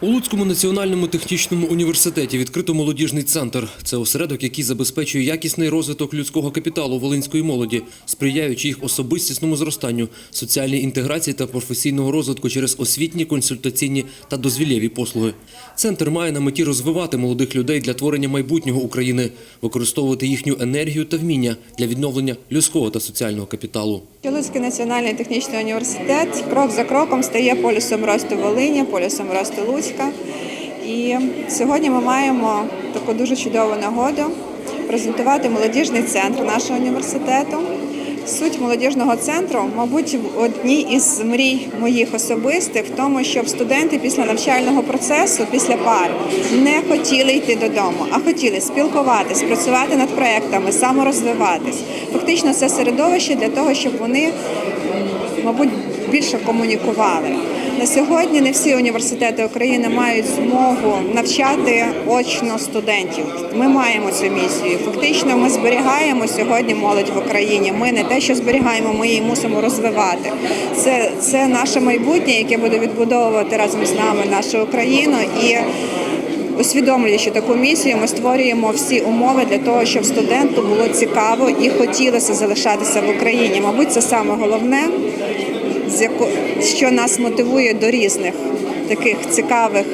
У Луцькому національному технічному університеті відкрито молодіжний центр. Це осередок, який забезпечує якісний розвиток людського капіталу волинської молоді, сприяючи їх особистісному зростанню, соціальній інтеграції та професійного розвитку через освітні, консультаційні та дозвілєві послуги. Центр має на меті розвивати молодих людей для творення майбутнього України, використовувати їхню енергію та вміння для відновлення людського та соціального капіталу. Луцький національний технічний університет крок за кроком стає полюсом росту Волині, полюсом росту Луцька. І сьогодні ми маємо таку дуже чудову нагоду презентувати молодіжний центр нашого університету. Суть молодіжного центру, мабуть, одній із мрій моїх особистих в тому, щоб студенти після навчального процесу, після пар, не хотіли йти додому, а хотіли спілкуватись, працювати над проектами, саморозвиватись. Фактично, це середовище для того, щоб вони, мабуть, більше комунікували. На сьогодні не всі університети України мають змогу навчати очно студентів. Ми маємо цю місію. Фактично, ми зберігаємо сьогодні молодь в Україні. Ми не те, що зберігаємо, ми її мусимо розвивати. Це, це наше майбутнє, яке буде відбудовувати разом з нами нашу Україну і. Усвідомлюючи таку місію, ми створюємо всі умови для того, щоб студенту було цікаво і хотілося залишатися в Україні. Мабуть, це саме головне, що нас мотивує до різних таких цікавих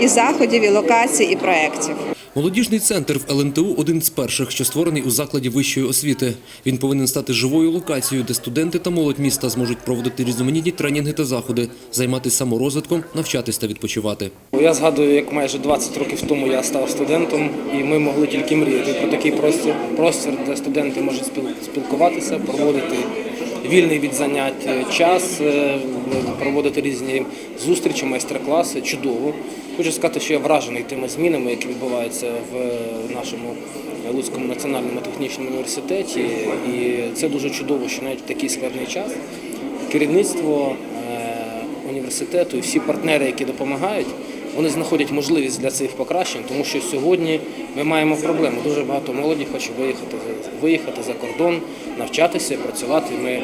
і заходів, і локацій, і проєктів. Молодіжний центр в ЛНТУ – один з перших, що створений у закладі вищої освіти. Він повинен стати живою локацією, де студенти та молодь міста зможуть проводити різноманітні тренінги та заходи, займатися саморозвитком, навчатись та відпочивати. Я згадую, як майже 20 років тому я став студентом, і ми могли тільки мріяти про такий простір, простір, де студенти можуть спіл- спілкуватися, проводити вільний від занять е, час, е, проводити різні зустрічі, майстер-класи. Чудово. Хочу сказати, що я вражений тими змінами, які відбуваються в е, нашому Луцькому національному технічному університеті. І це дуже чудово, що навіть в такий складний час керівництво університету і всі партнери, які допомагають, вони знаходять можливість для цих покращень, тому що сьогодні ми маємо проблему. Дуже багато молоді хоче виїхати, виїхати за кордон, навчатися, працювати. Ми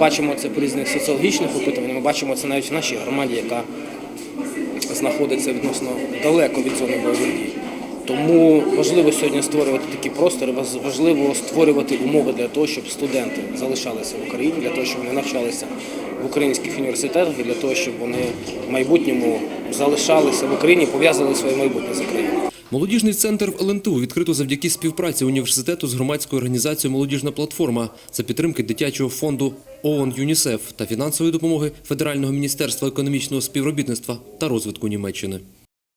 бачимо це по різних соціологічних опитуваннях, ми бачимо це навіть в нашій громаді, яка знаходиться відносно далеко від зони бойових дій. Тому важливо сьогодні створювати такі простори, важ- важливо створювати умови для того, щоб студенти залишалися в Україні, для того, щоб вони навчалися в українських університетах і для того, щоб вони в майбутньому залишалися в Україні, пов'язували своє майбутнє з Україною. Молодіжний центр в ЛНТУ відкрито завдяки співпраці університету з громадською організацією «Молодіжна платформа» за підтримки дитячого фонду ООН ЮНІСЕФ та фінансової допомоги Федерального міністерства економічного співробітництва та розвитку Німеччини.